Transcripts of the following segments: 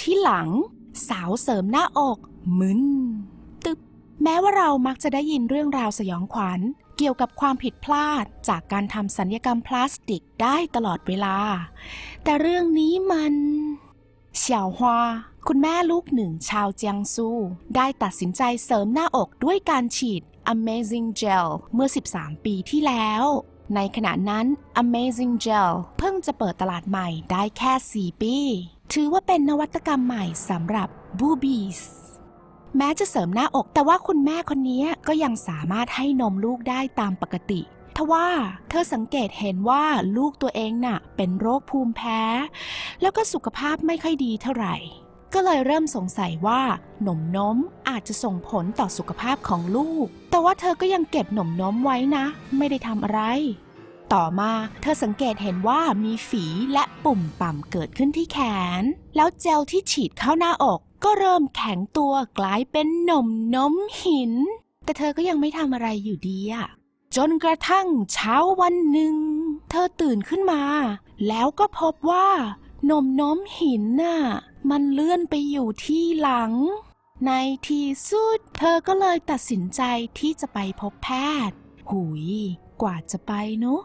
ที่หลัง สาวเสริมหน้าอกมึนตึบแม้ว่าเรามักจะได้ยินเรื่องราวสยองขวัญ เกี่ยวกับความผิดพลาดจากการทำสัญญกรรมพลาสติกได้ตลอดเวลา แต่เรื่องนี้มันเฉียวฮวาคุณแม่ลูกหนึ่งชาวเจียงซู ได้ตัดสินใจเสริมหน้าอกด้วยการฉีด Amazing Gel เมื่อ 13 ปีที่แล้ว ในขณะนั้น Amazing Gel เพิ่งจะเปิดตลาดใหม่ได้แค่ 4 ปี ถือว่าเป็นนวัตกรรมใหม่สำหรับ Boobies แม้จะเสริมหน้าอก แต่ว่าคุณแม่คนนี้ก็ยังสามารถให้นมลูกได้ตามปกติทว่าเธอสังเกตเห็นว่าลูกตัวเองน่ะ เป็นโรคภูมิแพ้ แล้วก็สุขภาพไม่ค่อยดีเท่าไหร่ ก็เลยเริ่มสงสัยว่าหนมนมอาจจะส่งผลต่อสุขภาพของลูก แต่ว่าเธอก็ยังเก็บหนมนมไว้นะ ไม่ได้ทำอะไร ต่อมาเธอสังเกตเห็นว่ามีฝีและปุ่มป่ำเกิดขึ้นที่แขน แล้วเจลที่ฉีดเข้าหน้าอก ก็เริ่มแข็งตัวกลายเป็นหนมน้มหิน แต่เธอก็ยังไม่ทำอะไรอยู่ดีอะจนกระทั่งเช้าวันหนึ่ง เธอตื่นขึ้นมา แล้วก็พบว่า นมน้มหินน่ะมันเลื่อนไปอยู่ที่หลัง ในที่สุดเธอก็เลยตัดสินใจที่จะไปพบแพทย์ หุย กว่าจะไปเนอะ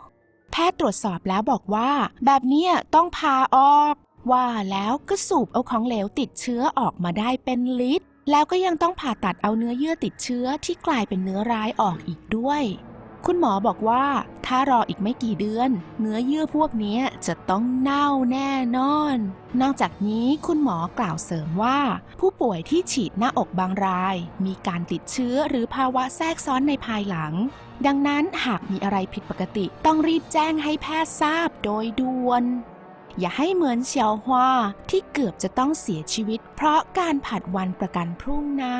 แพทย์ตรวจสอบแล้วบอกว่า แบบนี้ต้องพาออก ว่าแล้วก็สูบเอาของเหลวติดเชื้อออกมาได้เป็นลิตร แล้วก็ยังต้องผ่าตัดเอาเนื้อเยื่อติดเชื้อที่กลายเป็นเนื้อร้ายออกอีกด้วย คุณหมอบอกว่าถ้ารออีกไม่กี่เดือน เนื้อเยื่อพวกนี้จะต้องเน่าแน่นอน นอกจากนี้คุณหมอกล่าวเสริมว่า ผู้ป่วยที่ฉีดหน้าอกบางราย มีการติดเชื้อหรือภาวะแทรกซ้อนในภายหลัง ดังนั้นหากมีอะไรผิดปกติ ต้องรีบแจ้งให้แพทย์ทราบโดยด่วน อย่าให้เหมือนเฉียวฮวาที่เกือบจะต้องเสียชีวิต เพราะการผัดวันประกันพรุ่งนะ